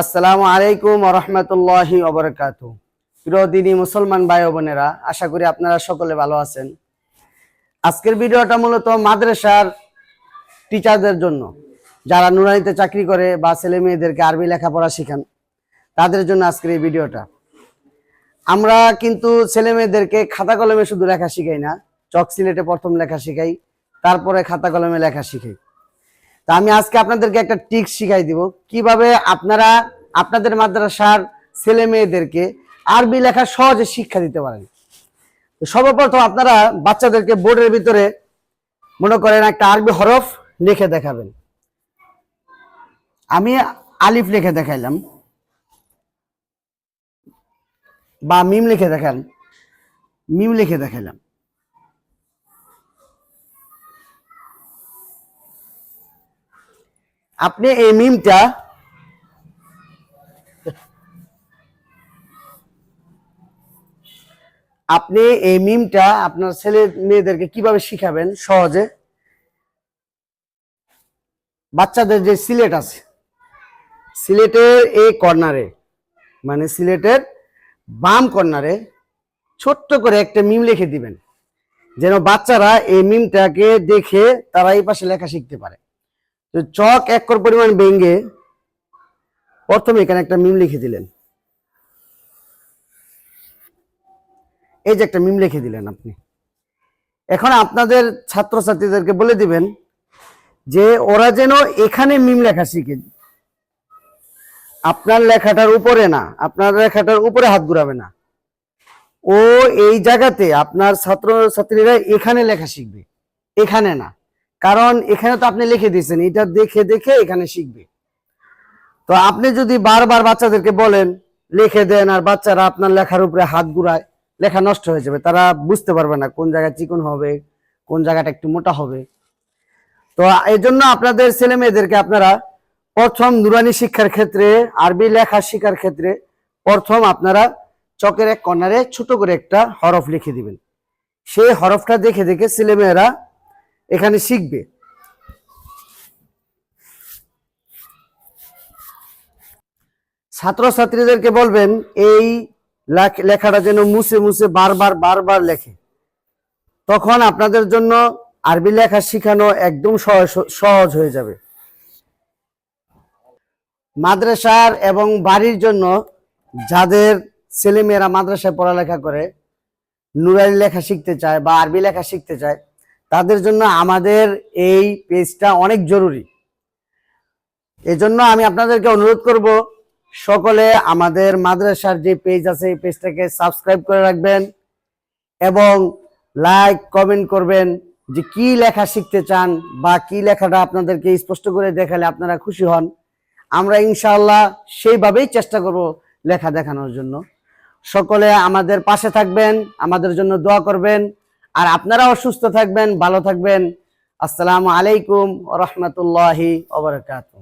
আসসালামু আলাইকুম রহমতুল্লাহি অবরকাত প্রিয় দিনী মুসলমান ভাই বোনেরা, আশা করি আপনারা সকলে ভালো আছেন। আজকের ভিডিওটা মূলত মাদ্রাসার টিচারদের জন্য। যারা নুরানিতে চাকরি করে বা ছেলে মেয়েদেরকে আরবি লেখাপড়া শেখান, তাদের জন্য আজকের এই ভিডিওটা। আমরা কিন্তু ছেলে মেয়েদেরকে খাতা কলমে শুধু লেখা শিখাই না, চক সিলেটে প্রথম লেখা শিখাই, তারপরে খাতা কলমে লেখা শিখাই। তা আমি আজকে আপনাদেরকে একটা টিক্স শিখাই দিব। কীভাবে আপনারা আপনাদের মাদ্রাসার ছেলে মেয়েদেরকে আরবি লেখা সহজে শিক্ষা দিতে পারেন। সর্বপ্রথম আপনারা বাচ্চাদেরকে বোর্ডের ভিতরে মনে করেন একটা আরবি হরফ লিখে দেখাবেন। আমি আলিফ লিখে দেখাইলাম। বা মিম লিখে দেখান। মিম লিখে দেখাইলাম। আপনি এই মিমটা আপনি এই মিমটা আপনার ছেলে মেয়েদেরকে কীভাবে শিখাবেন সহজে? বাচ্চাদের যে সিলেট আছে, সিলেটের এই কর্নারে মানে সিলেটের বাম কর্নারে ছোট্ট করে একটা মিম লিখে দিবেন, যেন বাচ্চারা এই মিমটাকে দেখে তারা এই পাশে লেখা শিখতে পারে। তো চক এক কর পরিমাণ ভেঙ্গে প্রথমে এখানে একটা মিম লিখে দিলেন। এই যে একটা মিম লিখে দিলেন আপনি। এখন আপনাদের ছাত্রছাত্রীদেরকে বলে দিবেন যে ওরা যেন এখানে মিম লেখা শিখে। আপনার লেখাটার উপরে না, আপনার লেখাটার উপরে হাত ঘুরাবে না। ও এই জায়গাতে আপনার ছাত্র ছাত্রীরা এখানে লেখা শিখবে, এখানে না। কারণ এখানে তো আপনি লিখে দিয়েছেন, এটা দেখে দেখে এখানে শিখবে। তো আপনি যদি বারবার বাচ্চাদেরকে বলেন, লিখে দেন, আর বাচ্চারা আপনার লেখার উপরে হাত ঘুরায়, লেখা নষ্ট হয়ে যাবে, তারা বুঝতে পারবে না কোন জায়গায় চিকন হবে, কোন জায়গাটা একটু মোটা হবে। তো এই জন্য আপনাদের ছেলে মেয়েদেরকে আপনারা প্রথম নুরানি শিক্ষার ক্ষেত্রে, আরবি লেখা শেখার ক্ষেত্রে প্রথম আপনারা চকের এক কর্নারে ছোট করে একটা হরফ লিখে দিবেন। সেই হরফটা দেখে দেখে ছেলেমেয়েরা এখানে শিখবে। ছাত্রছাত্রীদেরকে বলবেন, এই লেখাটা যেন মুছে মুছে বারবার বারবার লেখে। তখন আপনাদের জন্য আরবি লেখা শেখানো একদম সহজ হয়ে যাবে। মাদ্রাসার এবং বাড়ির জন্য যাদের ছেলেমেয়েরা মাদ্রাসায় পড়ালেখা করে, নুরানি লেখা শিখতে চায় বা আরবি লেখা শিখতে চায় তাদের জন্য আমাদের এই পেজটা অনেক জরুরি। এজন্য আমি আপনাদেরকে অনুরোধ করব, সকলে আমাদের মাদ্রাসার যে পেজ আছে, এই পেজটাকে সাবস্ক্রাইব করে রাখবেন এবং লাইক, কমেন্ট করবেন যে কি লেখা শিখতে চান বা কি লেখাটা আপনাদেরকে স্পষ্ট করে দেখালে আপনারা খুশি হন। আমরা ইনশাআল্লাহ সেইভাবেই চেষ্টা করব লেখা দেখানোর জন্য। সকলে আমাদের পাশে থাকবেন, আমাদের জন্য দোয়া করবেন। আর আপনারাও সুস্থ থাকবেন ভালো থাকবেন। আসসালামু আলাইকুম রহমতুল্লাহি ওবরাকাতুহ